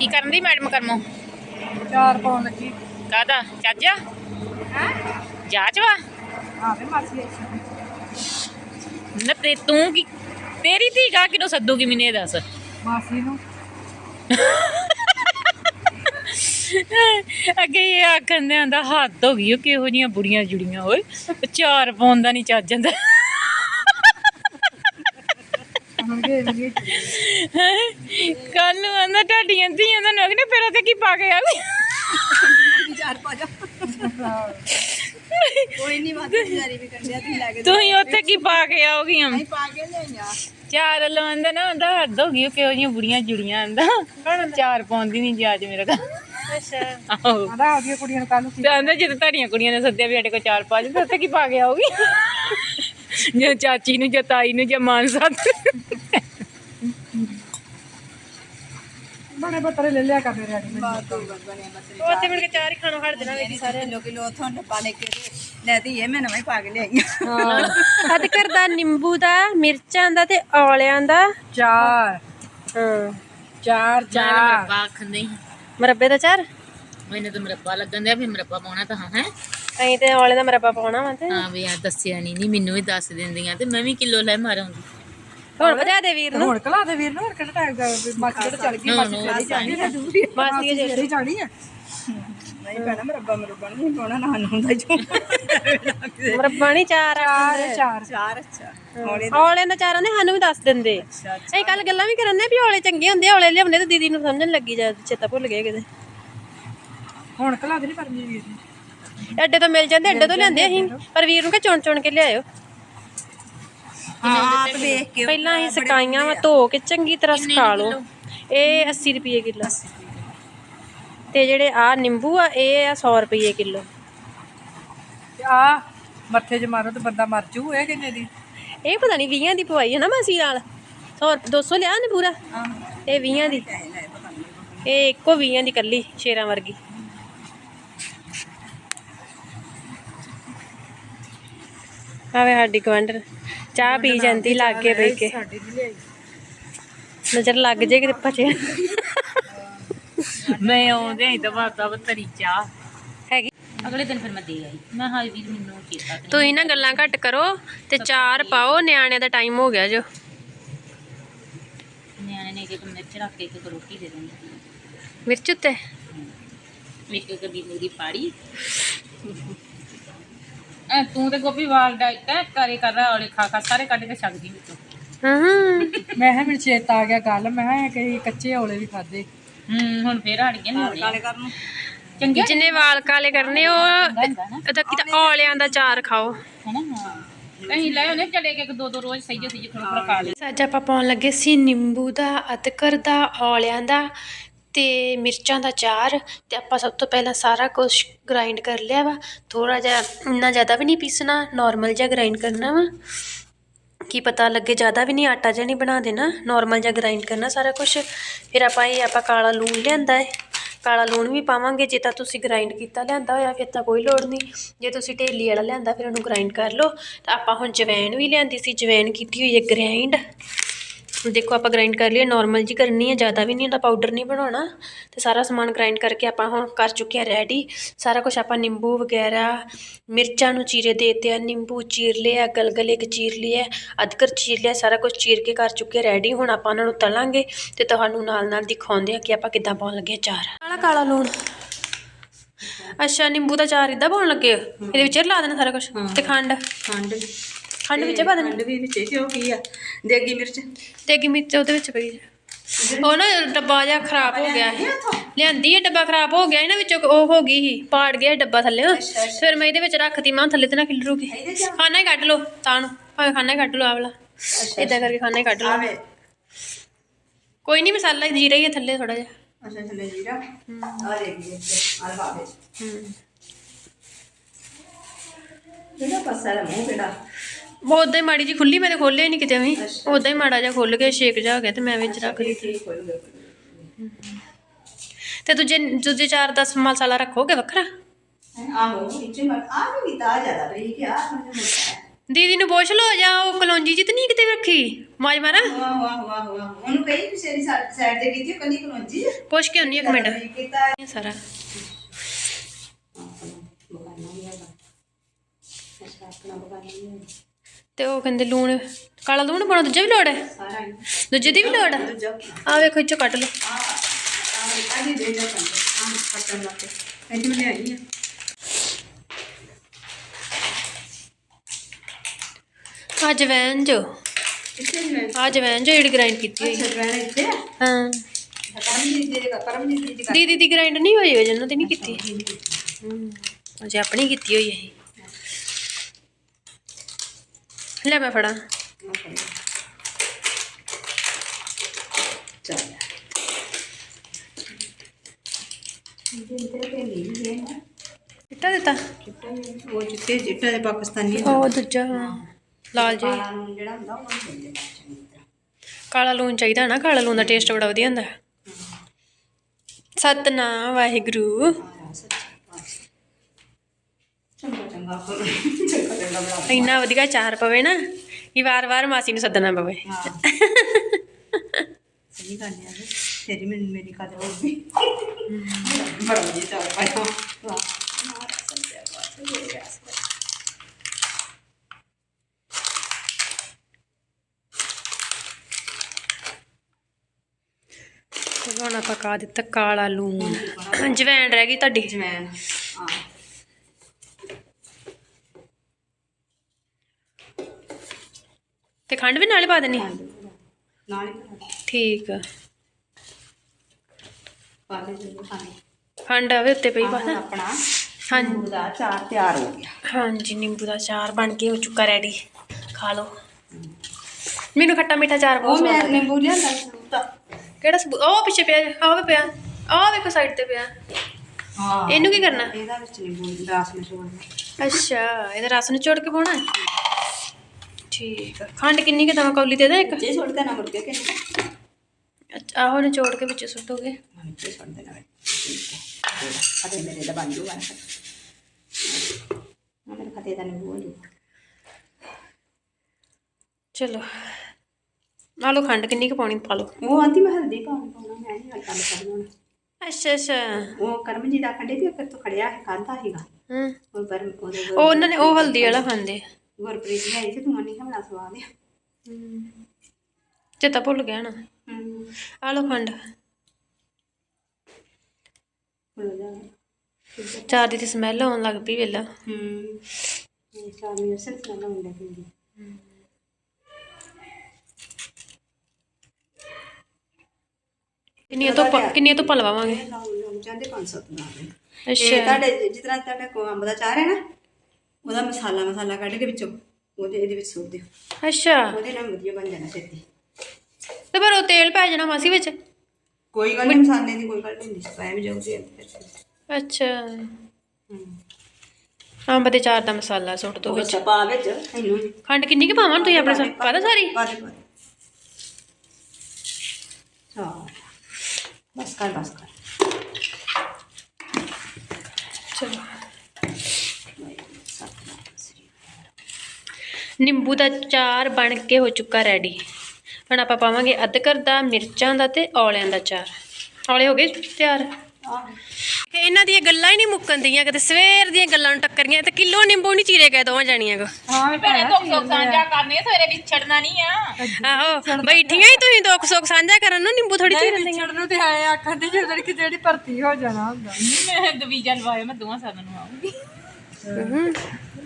ਕੀ ਕਰਨ ਦੀ ਮੈਡਮ ਕਰਮੋ? ਚਾਰ ਪਾਉਣ ਲੱਗੀ। ਕਾਦਾ ਚਾਚਾ? ਜਾਚ ਵਾ। ਆਵੇ ਮਾਸੀ ਨਾ ਤੇ ਤੂੰ ਕੀ ਤੇਰੀ ਧੀ ਗਾ ਕਿਨੂੰ ਸੱਦੂਗੀ ਮੈਨੂੰ ਇਹ ਦੱਸ? ਮਾਸੀ ਨੂੰ। ਅੱਗੇ ਇਹ ਆਖਣ ਦੇ ਆਂਦਾ ਹੱਦ ਹੋ ਗਈ ਉਹ ਕਿਹੋ ਜੀਆਂ ਬੁੜੀਆਂ ਜੁੜੀਆਂ ਓਏ। ਚਾਰ ਪਾਉਣ ਦਾ ਨਹੀਂ ਚੱਜ ਜਾਂਦਾ ਕੱਲ ਨੂੰ ਆਂਦਾ ਢਾਡੀਆਂ ਧੀਆਂ ਦਾ ਨਗਨੇ ਫਿਰ ਤੇ ਕੀ ਪਾ ਕੇ ਆ ਚਾਰ ਪਾ ਜਾ ਕੋਈ ਨਹੀਂ ਮਾਤਾ ਜਾਰੀ ਵੀ ਕੰਡਿਆ ਤੁਸੀਂ ਲੈ ਕੇ ਤੁਸੀਂ ਉੱਥੇ ਕੀ ਪਾ ਕੇ ਆਓਗੀਆਂ? ਨਹੀਂ ਪਾ ਕੇ ਲਿਆਈਆਂ। ਚਾਰ ਲਵੰਦਾ ਨਾ ਆਂਦਾ ਹੱਦ ਹੋ ਗਈ ਉਹ ਕਿਹੋ ਜੀਆਂ ਬੁੜੀਆਂ ਜੁੜੀਆਂ ਆਂਦਾ। ਚਾਰ ਪਾਉਂਦੀ ਨਹੀਂ ਜਾਜ ਮੇਰਾ ਤਾਂ। ਅੱਛਾ। ਆਹੋ। ਆਂਦਾ ਆਪਦੀਆਂ ਕੁੜੀਆਂ ਨੂੰ ਕੱਲ ਨੂੰ ਤੇ ਆਂਦਾ ਜਦੋਂ ਤੁਹਾਡੀਆਂ ਕੁੜੀਆਂ ਨੇ ਸੱਦਿਆ ਵੀ ਸਾਡੇ ਕੋਲ ਚਾਰ ਪਾ ਜਾਂਦੇ ਉੱਥੇ ਕੀ ਪਾ ਕੇ ਆਓਗੀ? ਜੇ ਚਾਚੀ ਨੂੰ ਜਾਂ ਤਾਈ ਨੂੰ ਜਾਂ ਮਾਨ ਸੱਦ ਬਣੇ ਬੱਤਰੇ ਲੈ ਲਿਆ ਕਰ ਮੇਰੇ ਆੜੀ ਬਾਤ ਹੋ ਬਣੇ ਮਤਲਬ ਉੱਥੇ ਮਿਲ ਕੇ ਚਾਰ ਹੀ ਖਾਣੋਂ ਹਟ ਦੇਣਾ ਸਾਰੇ ਸਾਰੇ। ਕਿਲੋ ਕਿਲੋ ਉਥੋਂ ਡੱਬਾ ਲੈ ਕੇ ਲੈ ਇਹ ਮੈਂ ਨਵਾਂ ਹੀ ਪਾ ਕੇ ਲਿਆਈਆਂ ਹਾਂ। ਅਦਕਰ ਦਾ ਨਿੰਬੂ ਦਾ ਮਿਰਚਾਂ ਦਾ ਤੇ ਔਲਿਆਂ ਦਾ। ਚਾਰ। ਹਾਂ। ਚਾਰ ਚਾਰ। ਮਰੱਬੇ ਦਾ ਚਾਰ? ਮੈਨੂੰ ਤਾਂ ਮਰੱਬਾ ਲੱਗਣ ਦਿਆ ਵੀ ਮਰੱਬਾ ਪਾਉਣਾ ਤਾਂ ਹੈ? ਅਸੀਂ ਤੇ ਔਲੇ ਦਾ ਮਰੱਬਾ ਪਾਉਣਾ ਵਾ ਤੇ। ਹਾਂ ਵੀ ਆ ਦੱਸਿਆ ਨਹੀਂ ਨਹੀਂ ਮੈਨੂੰ ਵੀ ਦੱਸ ਦਿੰਦੀਆਂ ਤੇ ਮੈਂ ਵੀ ਕਿਲੋ ਲੈ ਮਾਰਾਂਗੀ। ਹੁਣ ਵਧਾ ਦੇ ਵੀਰ ਨੂੰ। ਹੁਣ ਕਲਾ ਦੇ ਵੀਰ ਨੂੰ ਹੁਣ ਕਿਹੜਾ ਟਾਈਮ ਦਾ ਮਾਸੀ ਜਿਹੜਾ ਚੱਲ ਗਈ ਮਾਸੀ ਚਲੀ ਜਾਣੀ ਹੈ। ਦੂਰੀ ਮਾਸੀ ਦੇ ਚਲੀ ਜਾਣੀ ਹੈ ਨਹੀਂ ਪੈਣਾ ਮਰੱਬਾ ਮਰੱਬਾ ਨਹੀਂ ਪਾਉਣਾ ਨਾ ਨੂੰ ਹੁੰਦਾ ਜੋ। ਮਰੱਬਾ ਨਹੀਂ ਚਾਰ ਆ। ਚਾਰ ਚਾਰ। ਚਾਰ ਅੱਛਾ। ਹੌਲੇ ਔਲਿਆਂ ਦਾ ਚਾਰਾਂ ਨੇ ਸਾਨੂੰ ਵੀ ਦੱਸ ਦਿੰਦੇ। ਅਸੀਂ ਕੱਲ ਗੱਲਾਂ ਵੀ ਕਰਨੇ ਵੀ ਔਲੇ ਚੰਗੇ ਹੁੰਦੇ ਔਲੇ ਲਿਆਉਂਦੇ ਤੇ ਦੀਦੀ ਨੂੰ ਸਮਝਣ ਲੱਗੀ ਜਾ ਚੇਤਾ ਭੁੱਲ ਗਏ ਕਿਤੇ। ਹੁਣ ਕਲਾ ਦੇ ਨਹੀਂ ਪਰਮੀ ਵੀਰ ਨੂੰ। ਐਡੇ ਤੋਂ ਮਿਲ ਜਾਂਦੇ ਐਡੇ ਤੋਂ ਲਿਆਂਦੇ ਅਸੀਂ। ਪਰ ਵੀਰ ਨੂੰ ਕਿ ਚੁਣ ਚੁਣ ਕੇ ਲਿਆਇਓ। ਆਪ ਵੇਖ ਕੇ ਪਹਿਲਾਂ ਅਸੀਂ ਸਕਾਈਆਂ ਵਾ ਧੋ ਕੇ ਚੰਗੀ ਤਰ੍ਹਾਂ ਸੁਕਾ ਲਓ। ਇਹ 80 ਰੁਪਏ ਕਿਲੋ। ਤੇ ਜਿਹੜੇ ਆ ਨਿੰਬੂ ਆ ਇਹ ਆ 100 ਰੁਪਏ ਕਿਲੋ। ਤੇ ਆ ਮੱਥੇ 'ਚ ਮਾਰੋ ਤੇ ਬੰਦਾ ਮਰ ਜੂ ਇਹ ਕਿੰਨੇ ਦੀ? ਇਹ ਪਤਾ ਨਹੀਂ 20 ਦੀ ਪਵਾਈ ਹੈ ਨਾ ਮਾਸੀ ਨਾਲ। 100 200 ਲਿਆ ਨੇ ਪੂਰਾ? ਇਹ 20 ਦੀ। ਇਹ ਇੱਕੋ 20 ਦੀ ਕੱਲੀ ਸ਼ੇਰਾਂ ਵਰਗੀ। ਆਵੇ ਸਾਡੀ ਗਵੰਡਰ ਚਾਹ ਪੀ ਜਾਂਦੀ ਲੱਗ ਕੇ ਬਈ ਕੇ। ਸਾਡੀ ਨਹੀਂ ਲਿਆਈ। ਨਜ਼ਰ ਲੱਗ ਜੇ ਕਿਤੇ ਭਜੇ। ਮੈਂ ਆਉਂਦੇ ਹੀ ਦਵਾ ਦਵਾ ਤਰੀ ਚਾਹ। ਹੈਗੀ। ਅਗਲੇ ਦਿਨ ਫਿਰ ਮੈਂ ਦੇ ਆਈ। ਮੈਂ ਹਾਈ ਵੀਰ ਮੈਨੂੰ ਚੇਤਾ ਤੇ ਤੁਸੀਂ ਨਾ ਗੱਲਾਂ ਘੱਟ ਕਰੋ ਤੇ ਚਾਰ ਪਾਓ ਨਿਆਣਿਆਂ ਦਾ ਟਾਈਮ ਹੋ ਗਿਆ ਜੋ। ਨਿਆਣੇ ਨੇ ਇੱਕ ਮਿਰਚ ਰੱਖ ਕੇ ਇੱਕ ਰੋਟੀ ਦੇ ਦੇਣੀ। ਮਿਰਚ ਉੱਤੇ? ਇੱਕ ਕਦੀ ਮੇਰੀ ਪਾੜੀ। ਐ ਤੂੰ ਤੇ ਗੋਪੀ ਵਾਲ ਡਾਈਟ ਹੈ ਕਰੇ ਕਰ ਰਹਾ ਔਲੇ ਖਾ ਖਾ ਸਾਰੇ ਕੱਢ ਕੇ ਛੱਡ ਦੀ ਵਿੱਚੋਂ। ਹਾਂ ਮੈਂ ਕਿਹਾ ਮੈਨੂੰ ਚੇਤਾ ਆ ਗਿਆ ਗੱਲ ਮੈਂ ਕਿਹਾ ਕਈ ਕੱਚੇ ਔਲੇ ਵੀ ਖਾਦੇ ਹੂੰ ਹੁਣ ਫੇਰ ਹਟ ਗਏ ਨੇ ਕਾਲੇ ਕਰਨ ਨੂੰ। ਚੰਗੇ? ਜਿਹਨੇ ਵਾਲ ਕਾਲੇ ਕਰਨੇ ਉਹ ਉਹਦਾ ਕਿਤਾ ਔਲਿਆਂ ਦਾ ਚਾਰ ਖਾਓ। ਹਨਾ? ਹਾਂ ਅਸੀਂ ਲੈ ਉਹਨੇ ਚਲੇ ਕੇ ਇੱਕ ਦੋ ਦੋ ਰੋਜ਼ ਸਹੀ ਸਹੀ ਥੋੜਾ ਥੋੜਾ ਖਾ ਲਿਆ ਅੱਜ ਆਪਾਂ ਪਾਉਣ ਲੱਗੇ ਸੀ ਨਿੰਬੂ ਦਾ ਅਦਕਰ ਦਾ ਔਲਿਆਂ ਦਾ। ਅਤੇ ਮਿਰਚਾਂ ਦਾ ਚਾਰ ਅਤੇ ਆਪਾਂ ਸਭ ਤੋਂ ਪਹਿਲਾਂ ਸਾਰਾ ਕੁਛ ਗ੍ਰਾਈਂਡ ਕਰ ਲਿਆ ਵਾ। ਥੋੜ੍ਹਾ ਜਿਹਾ ਇੰਨਾ ਜ਼ਿਆਦਾ ਵੀ ਨਹੀਂ ਪੀਸਣਾ ਨੋਰਮਲ ਜਿਹਾ ਗ੍ਰਾਇੰਡ ਕਰਨਾ ਵਾ। ਕੀ ਪਤਾ ਲੱਗੇ ਜ਼ਿਆਦਾ ਵੀ ਨਹੀਂ, ਆਟਾ ਜਿਹਾ ਨਹੀਂ ਬਣਾ ਦੇਣਾ ਨੋਰਮਲ ਜਿਹਾ ਗ੍ਰਾਈਂਡ ਕਰਨਾ ਸਾਰਾ ਕੁਛ। ਫਿਰ ਆਪਾਂ ਇਹ, ਆਪਾਂ ਕਾਲਾ ਲੂਣ ਲਿਆਂਦਾ ਹੈ ਕਾਲਾ ਲੂਣ ਵੀ ਪਾਵਾਂਗੇ, ਜੇ ਤਾਂ ਤੁਸੀਂ ਗ੍ਰਾਈਂਡ ਕੀਤਾ ਲਿਆਂਦਾ ਹੋਇਆ, ਫਿਰ ਤਾਂ ਕੋਈ ਲੋੜ ਨਹੀਂ। ਜੇ ਤੁਸੀਂ ਢੇਲੀ ਵਾਲਾ ਲਿਆਂਦਾ, ਫਿਰ ਉਹਨੂੰ ਗ੍ਰਾਇੰਡ ਕਰ ਲਓ। ਤਾਂ ਆਪਾਂ ਹੁਣ ਜਵੈਣ ਵੀ ਲਿਆਂਦੀ ਸੀ, ਜਵੈਣ ਕੀਤੀ ਹੋਈ ਹੈ ਗ੍ਰਾਈਂਡ ਦੇਖੋ ਆਪਾਂ ਗ੍ਰਾਈਂਡ ਕਰ ਲਈ ਨਾਰਮਲ ਜੀ ਕਰਨੀ ਹੈ ਜ਼ਿਆਦਾ ਵੀ ਨਹੀਂ ਉਹਦਾ ਪਾਊਡਰ ਨਹੀਂ ਬਣਾਉਣਾ। ਤੇ ਸਾਰਾ ਸਮਾਨ ਗ੍ਰਾਈਂਡ ਕਰਕੇ ਆਪਾਂ ਹੁਣ ਕਰ ਚੁੱਕੇ ਆ ਰੈਡੀ ਸਾਰਾ ਕੁਝ ਆਪਾਂ ਨਿੰਬੂ ਵਗੈਰਾ ਮਿਰਚਾਂ ਨੂੰ ਚੀਰੇ ਦੇਤੇ ਆ ਨਿੰਬੂ ਚੀਰ ਲਿਆ ਗਲਗਲੇ ਕ ਚੀਰ ਲਿਆ ਅਦਰਕ ਚੀਰ ਲਿਆ ਸਾਰਾ ਕੁਝ ਚੀਰ ਕੇ ਕਰ ਚੁੱਕੇ ਰੈਡੀ ਹੁਣ ਆਪਾਂ ਉਹਨਾਂ ਨੂੰ ਤਲਾਂਗੇ ਤੇ ਤੁਹਾਨੂੰ ਨਾਲ ਨਾਲ ਦਿਖਾਉਂਦੇ ਆ ਕਿ ਆਪਾਂ ਕਿੱਦਾਂ ਪਾਉਣ ਲੱਗੇ ਚਾਰ। ਕਾਲਾ ਕਾਲਾ ਲੂਣ। ਅੱਛਾ ਨਿੰਬੂ ਦਾ ਚਾਰ ਇਦਾਂ ਪਾਉਣ ਲੱਗੇ? ਇਹਦੇ ਵਿੱਚ ਲਾ ਦੇਣਾ ਸਾਰਾ ਕੁਝ ਤੇ ਖੰਡ? ਖੰਡ। ਖੰਡ ਵਿੱਚ ਪਾ ਦੇਣੀ। ਖੰਡ ਵੀ ਵਿੱਚ ਹੀ ਉਹ ਕੀ ਆ? ਦੇਗੀ ਮਿਰਚ? ਦੇਗੀ ਮਿਰਚ ਉਹਦੇ ਵਿੱਚ ਪਈ ਉਹ ਨਾ ਡੱਬਾ ਜਿਹਾ ਖਰਾਬ ਹੋ ਗਿਆ ਸੀ। ਲਿਆਂਦੀ ਹੈ ਡੱਬਾ ਖਰਾਬ ਹੋ ਗਿਆ ਸੀ ਨਾ ਵਿੱਚੋਂ ਉਹ ਹੋ ਗਈ ਸੀ ਪਾੜ ਗਿਆ ਡੱਬਾ ਥੱਲੇ। ਫਿਰ ਮੈਂ ਇਹਦੇ ਵਿੱਚ ਰੱਖਤੀ ਮਾਂ ਥੱਲੇ ਤੇ ਨਾ ਖਿਲਰੂਗੀ ਖਾਣਾ ਹੀ ਕੱਢ ਲਓ ਤਾਂ ਨੂੰ ਭਾਵੇਂ ਖਾਣਾ ਹੀ ਕੱਢ ਲਓ ਆਵਲਾ ਇਦਾਂ ਕਰਕੇ ਖਾਣਾ ਹੀ ਕੱਢ ਲਓ। ਕੋਈ ਨਹੀਂ ਮਸਾਲਾ ਜੀਰਾ ਹੀ ਹੈ ਥੱਲੇ ਥੋੜਾ ਜਿਹਾ। ਅੱਛਾ ਥੱਲੇ ਜੀਰਾ। ਆ ਦੇਗੀ ਵਿੱਚ ਆ ਲਵਾ ਵਿੱਚ ਹੂੰ। ਇਹਦਾ ਪਾਸਾ ਦਾ ਮੂੰਹ ਕਿਹੜਾ? ਉਹ ਉਦਾਂ ਹੀ ਮਾੜੀ ਜੀ ਖੁੱਲੀ ਮੈਂ ਤੇ ਖੋਲਿਆ ਨਹੀਂ ਕਿਤੇ ਵੀ ਉਦਾਂ ਹੀ ਮਾੜਾ ਜਿਹਾ ਖੁੱਲ ਗਿਆ ਸ਼ੇਕ ਜਾ ਹੋ ਗਿਆ ਤੇ ਮੈਂ ਵਿੱਚ ਰੱਖ ਹੋ ਗਿਆ ਤੇ ਦੂਜੇ ਦੂਜੇ ਚਾਰ ਦਾ ਮਸਾਲਾ ਰੱਖੋਗੇ ਵੱਖਰਾ? ਆਹੋ ਵਿੱਚ ਮਰ ਆ ਵੀ ਤਾਂ ਜ਼ਿਆਦਾ ਬਰੀਕ ਆ ਮੈਨੂੰ ਮੋਟਾ। ਹੈ ਦੀਦੀ ਨੂੰ ਪੁੱਛ ਲਓ ਜਾਂ ਉਹ ਕਲੌਂਜੀ ਜੀ ਤੇ ਨਹੀਂ ਕਿਤੇ ਰੱਖੀ? ਮਾਜ ਮਾਰਾਂ? ਵਾਹ ਵਾਹ ਵਾਹ ਵਾਹ ਉਹਨੂੰ ਕਹੀ ਕਿਸੇ ਦੀ ਸਾਈਡ ਤੇ ਕੀਤੀ ਕੰਨੀ ਕਲੋਂਜੀ? ਪੁੱਛ ਕੇ ਆਉਣੀ ਇੱਕ ਮਿੰਟ। ਕੀਤਾ ਇਹ ਸਾਰਾ। ਤੇ ਉਹ ਕਹਿੰਦੇ ਲੂਣ ਕਾਲਾ ਲੂਣ ਪਾਉਣਾ ਦੂਜਾ ਵੀ ਲੋੜ ਹੈ। ਦੂਜੇ ਦੀ ਵੀ ਲੋੜ ਹੈ? ਆ ਵੇਖੋ ਇੱਚੋ ਕੱਟ ਲਓ। ਆ ਜਵੈਨ ਜੋ। ਆ। ਜਵੈਨ ਜੋ। ਜਿਹੜੀ ਗ੍ਰਾਈਂਡ ਕੀਤੀ ਹੋਈ। ਹਾਂ। ਦੀਦੀ ਦੀ ਗ੍ਰਾਈਂਡ ਨਹੀਂ ਹੋਈ ਹੋਈ ਜਨਾਂ ਤੇ ਨਹੀਂ ਕੀਤੀ। ਹੂੰ ਅਜੇ ਆਪਣੀ ਕੀਤੀ ਹੋਈ ਹੈ ਲੈ ਮੈਂ ਫੜਾ। ਚੱਲ ਇੱਟਾ ਦਿੱਤਾ? ਉਹ ਜਿੱਤੇ ਜਿੱਟਾ ਦੇ ਪਾਕਿਸਤਾਨੀ ਉਹ ਦੂਜਾ ਲਾਲ ਜੀ ਕਾਲਾ ਜਿਹੜਾ ਹੁੰਦਾ ਉਹ ਦਿੰਦੇ ਕਾਲਾ ਲੂਣ ਚਾਹੀਦਾ ਨਾ, ਕਾਲਾ ਲੂਣ ਦਾ ਟੇਸਟ ਬੜਾ ਵਧੀਆ ਹੁੰਦਾ। ਸਤਨਾਮ ਵਾਹਿਗੁਰੂ ਚੰਗਾ ਚੰਗਾ ਚੰਗਾ ਚੰਗਾ ਬਣਾ ਇੰਨਾ ਵਧੀਆ ਚਾਰ ਪਵੇ ਨਾ ਕਿ ਵਾਰ-ਵਾਰ ਮਾਸੀ ਨੂੰ ਸੱਦਣਾ ਪਵੇ। ਸਹੀ ਗੱਲ ਹੈ ਤੇਰੀ ਮੈਨੂੰ ਮੇਰੀ ਕਦਰ ਹੋ ਗਈ ਬੜਾ ਜੀ ਚਾਹ ਪਾਇਆ। ਵਾਹ। ਤੇ ਹੁਣ ਆਪਾਂ ਪਕਾ ਦਿੱਤਾ ਕਾਲਾ ਲੂਣ। ਜਵੈਣ ਰਹਿ ਗਈ ਤੁਹਾਡੀ। ਜਮੈਨ ਹਾਂ ਤੇ ਖੰਡ ਵੀ ਨਾਲੇ ਪਾ ਦੇਣੀ ਨਾਲ। ਠੀਕ ਆ। ਪਾ ਦੇ ਜੀ ਪਾਣੀ ਖੰਡ। ਆਵੇ ਉੱਤੇ ਪਈ ਆਪਣਾ ਚਾਰ ਤਿਆਰ ਹੋ ਗਿਆ। ਹਾਂਜੀ ਨਿੰਬੂ ਦਾ ਚਾਰ ਬਣ ਕੇ ਹੋ ਚੁੱਕਾ ਰੈਡੀ ਖਾ ਲਓ। ਮੈਨੂੰ ਖੱਟਾ ਮਿੱਠਾ ਚਾਰ ਬਹੁਤ ਉਹ ਮੈਂ ਨਿੰਬੂ ਲਿਆਂਦਾ ਸਬੂਤ ਕਿਹੜਾ ਸਬੂਤ? ਉਹ ਪਿੱਛੇ ਪਿਆ ਆਹ ਵੀ ਪਿਆ। ਆਹ ਵੇਖੋ ਸਾਈਡ ਤੇ ਪਿਆ। ਹਾਂ। ਇਹਨੂੰ ਕੀ ਕਰਨਾ? ਇਹਦਾ ਵਿੱਚ ਨਿੰਬੂ ਰਸ ਨਿਚੋੜਨਾ ਅੱਛਾ ਇਹਦੇ ਰਸ ਨੂੰ ਕੇ ਪਾਉਣਾ? ਹੈ? ਠੀਕ ਆ। ਖੰਡ ਕਿੰਨੀ ਕਿ ਦਵਾਂ ਕੌਲੀ ਦੇ ਦੇ ਇੱਕ? ਜੇ ਛੋੜ ਦੇਣਾ ਮੁੜ ਕੇ ਕਿ ਅੱਛਾ ਆਹੋ ਨਿਚੋੜ ਕੇ ਵਿੱਚ ਸੁੱਟੋਗੇ। ਹਾਂ ਜੇ ਛੋੜ ਦੇਣਾ ਵੇ ਠੀਕ ਹੈ। ਅਦੇ ਮੇਰੇ ਦਾ ਬਣ ਜੂਗਾ। ਨਾ ਮੇਰੇ ਖਾਤੇ ਦਾ ਨਿੰਬੂ ਹੋ ਜੂ ਚਲੋ ਆ ਖੰਡ ਕਿੰਨੀ ਕੁ ਪਾਉਣੀ ਪਾ ਲਓ। ਉਹ ਆਂਦੀ ਮੈਂ ਹਲਦੀ ਪਾਉਣੀ ਪਾਉਣਾ ਮੈਂ ਨਹੀਂ ਕਰਨਾ ਹੁਣ ਅੱਛਾ ਅੱਛਾ। ਉਹ ਕਰਮ ਜੀ ਦਾ ਖੰਡੇ ਤੇ ਫਿਰ ਤੋਂ ਖੜਿਆ ਹੈ ਖਾਂਦਾ ਸੀਗਾ ਹੂੰ। ਉਹ ਪਰ ਉਹਦੇ ਉਹ ਉਹਨਾਂ ਨੇ ਉਹ ਹਲਦੀ ਵਾਲਾ ਖਾਂਦੇ। ਆ। ਗੁਰਪ੍ਰੀਤ ਨੇ ਆਈ ਸੀ ਤੂੰ ਨਹੀਂ ਬਣਾ ਸਵਾਦ ਆ ਚੇਤਾ ਭੁੱਲ ਗਿਆ ਨਾ। ਹੂੰ। ਆ ਖੰਡ। ਹੋ ਜਾ ਦੀ ਤੇ ਸਮੈਲ ਆਉਣ ਲੱਗ ਪਈ ਵੇਲਾ। ਹੂੰ। ਇਹ ਚਾਰ ਮਿੰਟ ਸਿਰ ਹੁੰਦਾ ਕਿੰਦੀ ਕਿੰਨੀਆਂ ਤੋਂ ਕਿੰਨੀਆਂ ਤੋਂ ਲਵਾਵਾਂਗੇ? ਲਾਉਂ ਜਾਂਦੇ 500 ਦਾ ਇਹ ਅੱਛਾ। ਤੁਹਾਡੇ ਜਿਸ ਤਰ੍ਹਾਂ ਤੁਹਾਡਾ ਕੋ ਅੰਬ ਦਾ ਚਾਰ ਹੈ ਨਾ ਉਹਦਾ ਮਸਾਲਾ ਮਸਾਲਾ ਕੱਢ ਕੇ ਵਿੱਚੋਂ ਉਹਦੇ ਇਹਦੇ ਵਿੱਚ ਸੁੱਟ ਦਿਓ। ਅੱਛਾ। ਉਹਦੇ ਨਾਲ ਵਧੀਆ ਬਣ ਜਾਣਾ ਛੇਤੀ ਤੇ। ਪਰ ਉਹ ਤੇਲ ਪੈ ਜਾਣਾ ਮਾਸੀ ਵਿੱਚ? ਕੋਈ ਗੱਲ ਨਹੀਂ ਮਸਾਲੇ ਦੀ ਕੋਈ ਗੱਲ ਨਹੀਂ ਹੁੰਦੀ ਪਾਇਆ ਵੀ ਜਾਊਗੀ ਅੰਦਰ ਅੱਛਾ। ਅੰਬ ਦੇ ਚਾਰ ਦਾ ਮਸਾਲਾ ਸੁੱਟ ਦੋ ਵਿੱਚ। ਪਾ ਵਿੱਚ ਇਹਨੂੰ। ਖੰਡ ਕਿੰਨੀ ਕੁ ਪਾਵਾਂ ਤੁਸੀਂ ਆਪਣੇ ਸਾਹ ਪਤਾ ਸਾਰੀ? ਪਾ ਦੇ ਪਾ ਦੇ। ਹਾਂ। ਬਸ ਕਰ ਬਸ ਕਰ ਚਲੋ ਨਿੰਬੂ ਦਾ ਚਾਰ ਬਣ ਕੇ ਹੋ ਚੁੱਕਾ ਰੈਡੀ ਹੁਣ ਆਪਾਂ ਪਾਵਾਂਗੇ ਅਦਰਕ ਦਾ ਮਿਰਚਾਂ ਦਾ ਤੇ ਔਲਿਆਂ ਦਾ ਚਾਰ। ਔਲੇ ਹੋ ਗਏ ਤਿਆਰ? ਇਹਨਾਂ ਦੀਆਂ ਗੱਲਾਂ ਹੀ ਨਹੀਂ ਮੁੱਕਣ ਦੀਆਂ। ਕਿਤੇ ਸਵੇਰ ਦੀਆਂ ਗੱਲਾਂ ਨੂੰ ਟੱਕਰੀਆਂ ਤੇ ਕਿਲੋ ਨਿੰਬੂ ਨਹੀਂ ਚੀਰੇ ਗਏ ਦੋਵਾਂ ਜਾਣੀਆਂ ਕੋ। ਹਾਂ ਭੈਣੇ ਦੁੱਖ ਸੁੱਖ ਸਾਂਝਾ ਕਰਨੀ ਸਵੇਰੇ ਵਿਛੜਨਾ ਨਹੀਂ ਆ। ਆਹੋ ਬੈਠੀਆਂ ਹੀ ਤੁਸੀਂ ਦੁੱਖ ਸੁੱਖ ਸਾਂਝਾ ਕਰਨ ਨੂੰ ਨਿੰਬੂ ਥੋੜੀ ਚੀਰਨ ਦੀਆਂ। ਵਿਛੜ ਨੂੰ ਤੇ ਆਏ ਆਖਣ ਦੀ ਜਦੋਂ ਕਿ ਜਿਹੜੀ ਭਰਤੀ ਹੋ ਜਾਣਾ ਹੁੰਦਾ। ਮੈਂ ਦਵੀਜਾ ਲਵਾਇਆ ਮੈਂ ਦੋਵਾਂ ਸਾਲਾਂ ਨੂੰ ਆਉਂਗੀ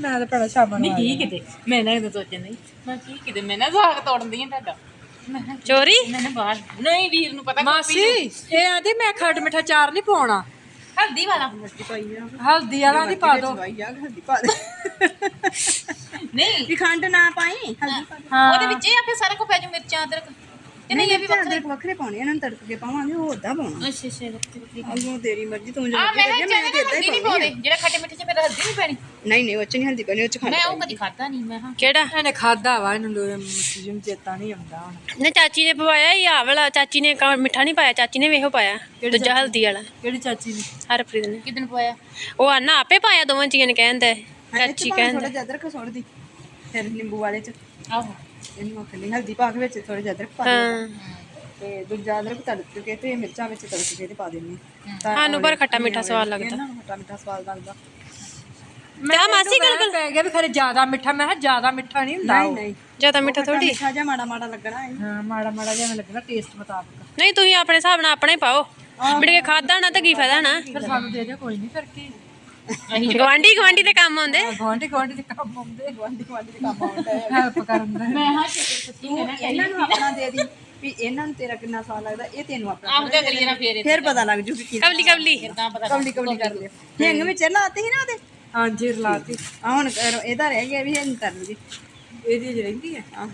ਮੈਂ ਤਾਂ ਬੜਾ ਸ਼ਾਬਾਨ ਨਹੀਂ ਕੀ ਕਿਤੇ? ਮੈਂ ਨਾ ਕਿਤੇ ਸੋਚਣ ਨਹੀਂ। ਮੈਂ ਕੀ ਕਿਤੇ? ਮੈਂ ਨਾ ਸਾਗ ਤੋੜਦੀ ਆ ਤੁਹਾਡਾ। ਚੋਰੀ? ਮੈਂ ਨਾ ਬਾਹਰ ਨਹੀਂ ਵੀਰ ਨੂੰ ਪਤਾ ਮਾਸੀ ਇਹ ਆਂਦੀ ਮੈਂ ਖੱਟ ਮਿੱਠਾ ਚਾਰ ਨਹੀਂ ਪਾਉਣਾ। ਹਲਦੀ ਵਾਲਾ। ਹਲਦੀ ਵਾਲਾ ਨਹੀਂ ਪਾ ਦੋ। ਹਲਦੀ ਪਾ ਦੇ। ਨਹੀਂ। ਵੀ ਖੰਡ ਨਾ ਪਾਈ ਹਲਦੀ ਪਾ ਦੇ। ਉਹਦੇ ਵਿੱਚ ਹੀ ਆਪੇ ਸਾਰਾ ਕੁ ਪੈ ਜੂ ਮਿਰਚਾਂ ਅਦਰਕ। ਤੇ ਨਹੀਂ ਇਹ ਵੀ ਵੱਖਰੇ ਵੱਖਰੇ ਪਾਉਣੇ ਇਹਨਾਂ ਨੂੰ ਤੜਕ ਕੇ ਪਾਵਾਂਗੇ ਉਹ ਉਦਾਂ ਪਾਉਣਾ। ਅੱਛਾ ਅੱਛਾ ਵੱਖਰੇ ਵੱਖਰੇ। ਤੇਰੀ ਮਰਜ਼ੀ ਤੂੰ ਜੋ ਆ ਮੈਂ ਹੀ ਜਿਹੜਾ ਖੱਟੇ ਮਿੱਠੇ ਚ ਫਿਰ ਹਲਦੀ ਨਹੀਂ ਪੈਣੀ। ਨਹੀਂ ਨਹੀਂ ਉਹ ਚ ਨਹੀਂ ਹਲਦੀ ਪਾਣੀ ਉਹ ਚ ਖੰਡ ਮੈਂ ਉਹ ਕਦੀ ਖਾਦਾ ਨਹੀਂ ਮੈਂ ਹਾਂ ਕਿਹੜਾ? ਇਹਨੇ ਖਾਦਾ ਵਾ ਇਹਨੂੰ ਲੋਰੇ ਜਿਮ ਚੇਤਾ ਨਹੀਂ ਆਉਂਦਾ ਹੁਣ। ਨੇ ਚਾਚੀ ਨੇ ਪਵਾਇਆ ਹੀ ਆ ਵਾਲਾ ਚਾਚੀ ਨੇ ਕਾ- ਮਿੱਠਾ ਨਹੀਂ ਪਾਇਆ ਚਾਚੀ ਨੇ ਵੇਹੋ ਪਾਇਆ ਦੂਜਾ ਹਲਦੀ ਵਾਲਾ। ਕਿਹੜੀ ਚਾਚੀ ਨੇ? ਹਰਪ੍ਰੀਤ ਨੇ। ਕਿਦਨ ਪਵਾਇਆ? ਉਹ ਆਨਾ ਆਪੇ ਪਾਇਆ ਦੋਵਾਂ ਜੀਆਂ ਨੇ ਕਹਿੰਦਾ ਚਾਚੀ ਥੋੜਾ ਕਹਿੰਦਾ ਜਿਹਾ ਅਦਰਕ ਸੁੱਟ ਦੀ ਫਿਰ ਨਿੰਬੂ ਵਾਲੇ ਚ। ਆਹੋ। ਇਹਨੂੰ ਮੱਖਣੀ ਹਲਦੀ ਪਾ ਕੇ ਵਿੱਚ ਥੋੜੇ ਜਿਹਾ ਅਦਰਕ ਪਾ ਦਿੰਦੇ ਹਾਂ ਤੇ ਦੂਜਾ ਅਦਰਕ ਤੜਕ ਕੇ ਤੇ ਮਿਰਚਾਂ ਵਿੱਚ ਤੜਕ ਕੇ ਤੇ ਪਾ ਤਾਂ ਸਾਨੂੰ ਪਰ ਖੱਟਾ ਮਿੱਠਾ ਸਵਾਦ ਲੱਗਦਾ। ਖੱਟਾ ਮਿੱਠਾ ਸਵਾਦ ਲੱਗਦਾ। ਤੇ ਆ ਮਾਸੀ ਗੱਲ ਗੱਲ ਪੈ ਗਿਆ ਵੀ ਖਰੇ ਜ਼ਿਆਦਾ ਮਿੱਠਾ ਮੈਂ ਕਿਹਾ ਜ਼ਿਆਦਾ ਮਿੱਠਾ ਨਹੀਂ ਹੁੰਦਾ ਨਹੀਂ। ਨਹੀਂ। ਜ਼ਿਆਦਾ ਮਿੱਠਾ ਥੋੜੀ ਮਿੱਠਾ ਜਿਹਾ ਮਾੜਾ ਮਾੜਾ ਲੱਗਣਾ ਹੈ ਹਾਂ ਮਾੜਾ ਮਾੜਾ ਜਿਹਾ ਲੱਗਣਾ ਟੇਸਟ ਮੁਤਾਬਕ। ਨਹੀਂ ਤੁਸੀਂ ਆਪਣੇ ਹਿਸਾਬ ਨਾਲ ਆਪਣਾ ਹੀ ਪਾਓ। ਬਿੜ ਕੇ ਖਾਦਾ ਨਾ ਤਾਂ ਕੀ ਫਾਇਦਾ ਨਾ ਫਿਰ ਸਾਨੂੰ ਦੇ ਦੇ ਕੋਈ ਨਹੀਂ ਫਿਰ ਕੀ? ਗਵਾਂਢੀ ਗਵਾਂਢੀ ਦੇ ਕੰਮ ਆਉਂਦੇ। ਗਵਾਂਢੀ ਗਵਾਂਢੀ ਦੇ ਕੰਮ ਆਉਂਦੇ ਗਵਾਂਢੀ ਗਵਾਂਢੀ ਦੇ ਕੰਮ ਆਉਂਦਾ। ਹੈ ਹੈਲਪ ਕਰਨ ਦਾ। ਮੈਂ ਹਾਂ ਸੱਚੀ ਤੂੰ ਇਹਨਾਂ ਨੂੰ ਆਪਣਾ ਦੇ ਦੀ ਵੀ ਇਹਨਾਂ ਨੂੰ ਤੇਰਾ ਕਿੰਨਾ ਸਵਾਦ ਲੱਗਦਾ ਇਹ ਤੈਨੂੰ ਆਪਣਾ ਆਹ ਤੇ ਅਗਲੀ ਨਾ ਫੇਰ ਫਿਰ ਪਤਾ ਲੱਗ ਜੂ ਕਿ ਕਵਲੀ ਕਵਲੀ। ਇਦਾਂ ਪਤਾ ਕੌਲੀ ਕੌਲੀ ਕਰ ਲਿਓ ਹਿੰਗ ਵਿੱਚ ਲਾਤੀ ਸੀ ਨਾ ਉਹਦੇ? ਹਾਂਜੀ ਰਲਾਤੀ ਆ ਹੁਣ ਕਰ- ਇਹਦਾ ਰਹਿ ਗਿਆ ਵੀ ਇਹ ਕਰ ਲਈ ਇਹਦੀ ਜ ਰਹਿੰਦੀ ਹੈ ਆਹੋ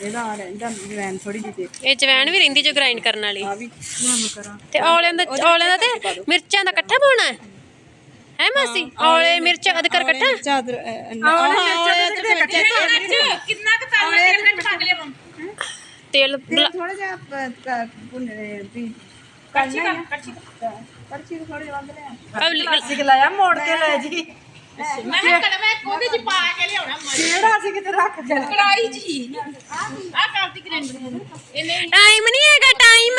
ਇਹਦਾ ਆ ਰਹਿੰਦਾ ਜਵੈਨ ਥੋੜੀ ਜਿਹੀ ਦੇ। ਇਹ ਜਵੈਣ ਵੀ ਰਹਿੰਦੀ ਜੋ ਗ੍ਰਾਈਂਡ ਕਰਨ ਵਾਲੀ। ਆ ਵੀ। ਮੈਂ ਕਰਾਂ। ਤੇ ਔਲਿਆਂ ਦਾ ਔਲਿਆਂ ਦਾ ਤੇ ਮਿਰਚਾਂ ਦਾ ਇਕੱਠਾ ਪਾਉਣਾ ਹੈ? ਹੈ ਮਾਸੀ? ਔਲੇ ਮਿਰਚ ਅਦਕਰ ਇਕੱਠਾ? ਚਾਦਰ ਕਿੰਨਾ ਕੁ ਤਾਲ ਤੇਲ ਵਿੱਚ ਪਾ ਲਿਆ ਤੇਲ ਥੋੜਾ ਜਿਹਾ ਭੁੰਨੇ ਵੀ ਕਰਨਾ ਹੈ ਕੜਛੀ ਥੋੜੀ ਜਿਹਾ ਵੱਧ ਲਿਆ ਕਵਲੀ ਸਿਕ ਲਾਇਆ ਮੋੜ ਕੇ ਲੈ ਜੀ। ਮੈਂ ਕਿਹਾ ਕਲ ਮੈਂ ਉਹਦੇ ਚ ਪਾ ਕੇ ਲਿਆਉਣਾ ਕਿਹੜਾ ਅਸੀਂ ਕਿਤੇ ਰੱਖ ਕੇ ਕੜਾਈ ਜੀ। ਆ ਕਰਤੀ ਗ੍ਰੈਂਡਰ ਇਹਨੇ ਟਾਈਮ ਨਹੀਂ ਹੈਗਾ ਟਾਈਮ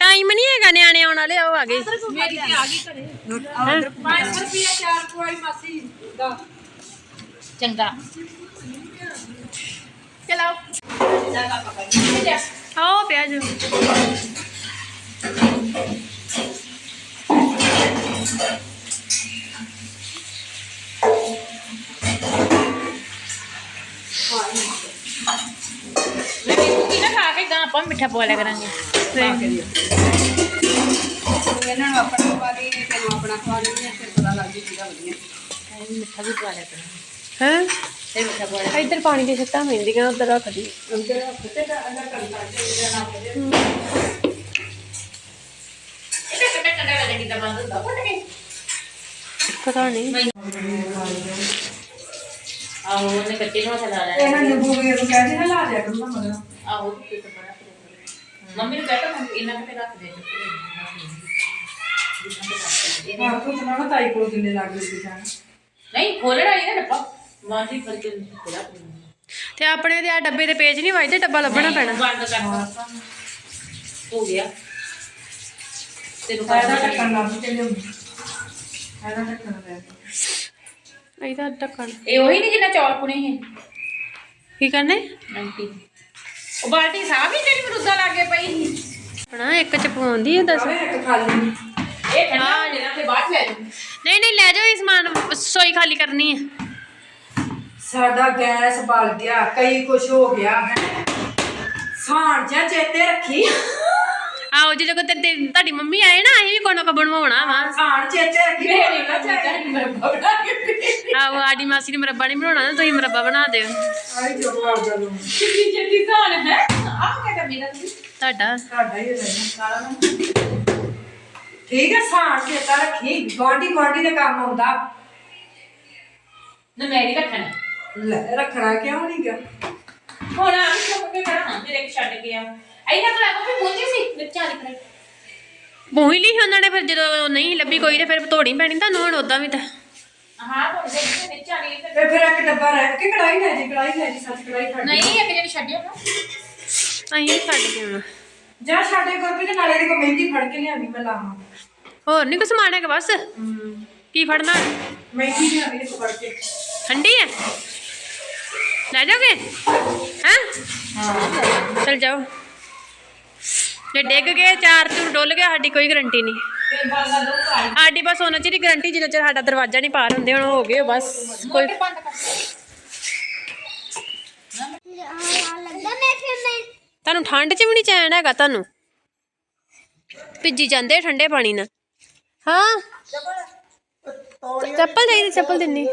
ਟਾਈਮ ਨਹੀਂ ਹੈਗਾ ਨਿਆਣੇ ਆਉਣ ਵਾਲੇ ਉਹ ਆ ਗਏ। ਮੇਰੀ ਤੇ ਆ ਗਈ ਘਰੇ। 500 ਰੁਪਏ ਚਾਰ ਪੁਆਈ ਮਾਸੀ ਦਾ। ਚੰਗਾ। ਚਲਾਓ। ਆਓ ਪਿਆਜ ਮੈਂ ਆਪਾਂ ਵੀ ਮਿੱਠਾ ਪਵਾ ਲਿਆ ਕਰਾਂਗੇ। ਇਹਨਾਂ ਨੂੰ ਆਪਣਾ ਖਵਾ ਦੇ ਤੈਨੂੰ ਆਪਣਾ ਖਵਾ ਦੇ ਫਿਰ ਪਤਾ ਲੱਗ ਜੂ ਕਿਹਦਾ ਵਧੀਆ। ਮਿੱਠਾ ਵੀ ਪਵਾ ਲਿਆ ਕਰਾਂਗੇ। ਹੈ? ਫਿਰ ਮਿੱਠਾ ਪਵਾ ਲਿਆ। ਇੱਧਰ ਪਾਣੀ ਦੀ ਛੱਤਾਂ ਪੈਂਦੀਆਂ ਉੱਧਰ ਰੱਖ ਦੀ। ਇਹ ਕੱਟਾ ਕੱਟਾ ਲੱਗਾ ਕਿਦਾਂ ਬੰਦ ਹੁੰਦਾ ਫਟ ਕੇ। ਪਤਾ ਨਹੀਂ ਆਹੋ ਉਹਨੇ ਕੱਚੇ ਨੂੰ ਹਲਾ ਲਿਆ। ਇਹਨਾਂ ਨਿੰਬੂ ਵੀ ਉਹ ਕਹਿੰਦੇ ਨਾ ਲਾ ਦਿਆ ਕਰੂੰਗਾ ਮਗਰ। ਆਹੋ ਤੇ ਤਾਂ ਬੜਾ ਮੰਮੀ ਨੂੰ ਕਹਤਾ ਮੈਂ ਇਹਨਾਂ ਕਿਤੇ ਰੱਖ ਦੇ ਹਾਂ ਤੂੰ ਸੁਣਾ ਤਾਈ ਕੋਲ ਕਿੰਨੇ ਲੱਗ ਗਏ ਜਾਣ। ਨਹੀਂ ਖੋਲਣਾ ਨਹੀਂ ਨਾ ਡੱਬਾ। ਮਾਂਜੀ ਕਰਕੇ ਖੋਲਾ ਤੇ ਆਪਣੇ ਦੇ ਆ ਡੱਬੇ ਦੇ ਪੇਜ ਨਹੀਂ ਵੱਜਦੇ ਡੱਬਾ ਲੱਭਣਾ ਪੈਣਾ। ਬੰਦ ਕਰਤਾ ਹੋ। ਗਿਆ। ਤੈਨੂੰ ਪਤਾ ਢੱਕਣ ਲੱਗ ਢੱਕਣ ਰਹਿ ਇਹਦਾ ਢੱਕਣ। ਇਹ ਉਹੀ ਨਹੀਂ ਜਿੰਨਾ ਚੌਲ ਪੁਣੇ ਹੈ ਕੀ ਕਰਨੇ? ਆਂਟੀ। ਉਹ ਬਾਲਟੀ ਸਾਫ਼ ਹੀ ਜਿਹੜੀ ਮਰੂਦਾ ਲਾਗੇ ਪਈ ਸੀ। ਹਣਾ ਇੱਕ ਚ ਪਾਉਂਦੀ ਹੈ ਦੱਸ। ਇੱਕ ਖਾਲੀ ਇਹ ਠੰਡਾ ਹੋ ਜਾਣਾ ਤੇ ਬਾਅਦ ਚ ਲੈ ਜਾਓ ਨਹੀਂ ਨਹੀਂ ਲੈ ਜਾਓ ਇਹ ਸਮਾਨ ਸੋਈ ਖਾਲੀ ਕਰਨੀ ਹੈ ਸਾਡਾ ਗੈਸ ਬਲ ਗਿਆ ਕਈ ਕੁਛ ਹੋ ਗਿਆ। ਹੈ ਸਾਣ ਜਾਂ ਚੇਤੇ ਰੱਖੀ। ਆਓ ਜਦੋਂ ਕੋ ਤੇ ਤੁਹਾਡੀ ਮੰਮੀ ਆਏ ਨਾ ਅਸੀਂ ਵੀ ਕੋਨੋ ਕੋ ਬਣਵਾਉਣਾ ਵਾ। ਸਾਣ ਚੇਤੇ ਰੱਖੀ ਮੇਰੇ ਨਾਲ ਚਾਹੀਦਾ ਕੇ ਆਓ ਆਡੀ ਮਾਸੀ ਨੇ ਮੁਰੱਬਾ ਨਹੀਂ ਬਣਾਉਣਾ ਨਾ ਤੁਸੀਂ ਮੁਰੱਬਾ ਬਣਾ ਦਿਓ। ਆਈ ਜੋ ਕਰ ਦਲੂ ਕਿੰਨੀ ਜੱਦੀ ਖਾਣ ਹੈ ਆਹ ਕਿਹਦਾ ਮੇਰਾ ਤੁਸੀਂ ਤੁਹਾਡਾ? ਸਾਡਾ ਹੀ ਰਹਿਣਾ ਠੀਕ ਹੈ ਸਾਣ ਚੇਤਾ ਰੱਖੀ। ਗਵਾਂਢੀ ਗਵਾਂਢੀ ਦੇ ਕੰਮ ਆਉਂਦਾ। ਨਾ ਮੈਂ ਨਹੀਂ ਰੱਖਣਾ। ਲੈ ਰੱਖਣਾ ਕਿਉਂ ਨਹੀਂ ਗਿਆ ਹੁਣ ਆ ਚੁੱਕ ਕੇ ਕਰਾਂ ਫਿਰ ਇੱਕ ਛੱਡ ਗਿਆ ਇਹਨਾਂ ਕੋਲ ਆਪ ਵੀ ਪਹੁੰਚੀ ਸੀ ਮਿਰਚਾਂ ਦੀ ਕਰੇ ਮੋਹੀ ਲਈ ਉਹਨਾਂ ਨੇ ਫਿਰ ਜਦੋਂ ਨਹੀਂ ਲੱਭੀ ਕੋਈ ਤੇ ਫਿਰ ਧੋਣੀ ਪੈਣੀ ਤੁਹਾਨੂੰ ਹੁਣ ਉਦਾਂ ਵੀ ਤਾਂ। ਹਾਂ ਤੋਂ ਦੇ ਮਿਰਚਾਂ ਦੀ ਤੇ ਤੇ ਫਿਰ ਇੱਕ ਡੱਬਾ ਰਹਿ ਕੇ ਕੜਾਈ ਲੈ ਜੀ ਕੜਾਈ ਲੈ ਜੀ ਸੱਚ ਕੜਾਈ ਫੜ ਨਹੀਂ ਇੱਕ ਜਿਹੜੀ ਛੱਡਿਓ ਨਾ ਅਸੀਂ ਛੱਡ ਕੇ ਆਉਣਾ। ਜਾ ਸਾਡੇ ਗੁਰਪ੍ਰੀਤ ਦੇ ਨਾਲੇ ਦੀ ਕੋ ਮਹਿੰਦੀ ਫੜ ਕੇ ਲਿਆਵੀਂ ਮੈਂ ਲਾਵਾਂ। ਹੋਰ ਨਹੀਂ ਕੁਛ ਸਮਾਨ ਹੈਗਾ ਬਸ? ਕੀ ਫੜਨਾ? ਮਹਿੰਦੀ ਲਿਆਵੀਂ ਇੱਕ ਫੜ ਕੇ। ਠੰਡੀ ਹੈ? ਲੈ ਜਾਓਗੇ? ਹਾਂ? ਹਾਂ। ਚਲ ਜਾਓ। ਜੇ ਡਿੱਗ ਗਏ, ਚਾਰ ਚੂਰ ਡੁੱਲ ਗਿਆ ਸਾਡੀ ਕੋਈ ਗਰੰਟੀ ਨਹੀਂ। ਸਾਡੀ ਬਸ ਉਹਨਾਂ ਚਿਰ ਗਰੰਟੀ ਜਿੰਨਾ ਚਿਰ ਸਾਡਾ ਦਰਵਾਜ਼ਾ ਨਹੀਂ ਪਾਰ ਹੁੰਦੇ, ਹੁਣ ਹੋ ਗਏ ਬਸ, ਕੋਈ ਤੁਹਾਨੂੰ ਠੰਡ 'ਚ ਵੀ ਨਹੀਂ ਚੈਨ ਹੈਗਾ ਤੁਹਾਨੂੰ? ਭਿੱਜੀ ਜਾਂਦੇ ਠੰਡੇ ਪਾਣੀ ਨਾਲ। ਹਾਂ। ਚੱਪਲ ਚਾਹੀਦੀ ਚੱਪਲ ਦਿੰਨੀ।